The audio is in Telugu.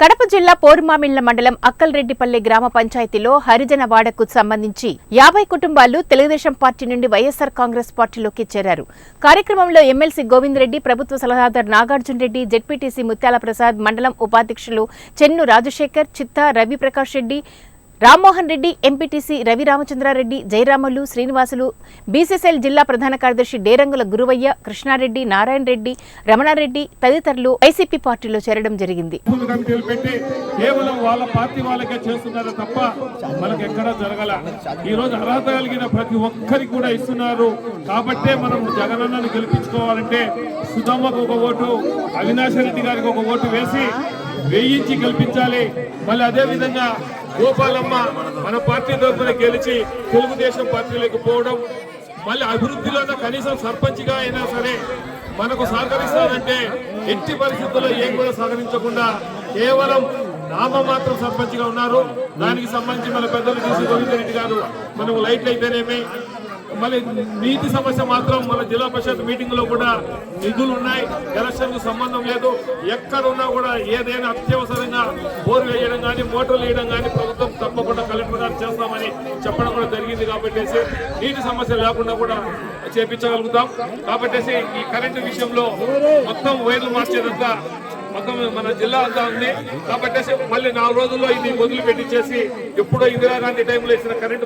కడప జిల్లా పోరుమామిళ్ళ మండలం అక్కల్రెడ్డిపల్లె గ్రామ పంచాయతీలో హరిజన వాడకు సంబంధించి యాభై కుటుంబాలు తెలుగుదేశం పార్టీ నుండి వైఎస్సార్ కాంగ్రెస్ పార్టీలోకి చేరారు. కార్యక్రమంలో ఎమ్మెల్సీ గోవిందరెడ్డి ప్రభుత్వ సలహాదారు నాగార్జున రెడ్డి జెడ్పీటీసీ ముత్యాల ప్రసాద్ మండలం ఉపాధ్యక్షులు చెన్ను రాజశేఖర్ చిత్తా రవిప్రకాష్ రెడ్డి రామ్మోహన్ రెడ్డి ఎంపీటీసీ రవి రామచంద్రారెడ్డి జయరాములు శ్రీనివాసులు బీసీసీఎల్ జిల్లా ప్రధాన కార్యదర్శి డేరంగుల గురువయ్య కృష్ణారెడ్డి నారాయణ రెడ్డి రమణారెడ్డి తదితరులు వైసీపీ పార్టీలో చేరడం జరిగింది. కేవలం వాళ్ళ పార్టీ వాళ్ళకే చేస్తున్నారు తప్ప ఎక్కడా జరగల. ఈ రోజు అర్హత కలిగిన ప్రతి ఒక్కరికి కూడా ఇస్తున్నారు. కాబట్టే మనం జగనన్నను గెలిపించుకోవాలంటే సుధమ్మకు ఒక ఓటు అవినాష్ రెడ్డి గారికి ఒక ఓటు వేసి వేయించి కల్పించాలి మళ్ళీ అదే విధంగా గోపాలమ్మ మన పార్టీ తరఫున గెలిచి తెలుగుదేశం పార్టీలోకి పోవడం మళ్ళీ అభివృద్ధిలో కనీసం సర్పంచ్గా అయినా సరే మనకు సహకరిస్తారంటే ఎట్టి పరిస్థితుల్లో ఏం కూడా సహకరించకుండా కేవలం నామమాత్రం సర్పంచ్గా ఉన్నారు. దానికి సంబంధించి మన పెద్దలు చూసి రెడ్డి గారు మనము లైట్లు అయితేనేమి మళ్ళీ నీటి సమస్య మాత్రం మన జిల్లా పరిషత్ మీటింగ్లో కూడా నిధులు ఉన్నాయి. ఎలక్షన్కు సంబంధం లేదు. ఎక్కడున్నా కూడా ఏదైనా అత్యవసరంగా బోర్ వేయడం కానీ మోటార్లు వేయడం కానీ ప్రభుత్వం తప్పకుండా కలెక్టర్ గారు చేస్తామని చెప్పడం కూడా జరిగింది కాబట్టి నీటి సమస్య లేకుండా కూడా చేపించగలుగుతాం. కాబట్టి ఈ కరెంటు విషయంలో మొత్తం వైర్లు మార్చేదంతా మొత్తం మన జిల్లా అంతా ఉంది. కాబట్టి మళ్ళీ నాలుగు రోజుల్లో ఇది వదిలిపెట్టించేసి ఎప్పుడో ఇందిరాగాంధీ టైంలో ఇచ్చిన కరెంటు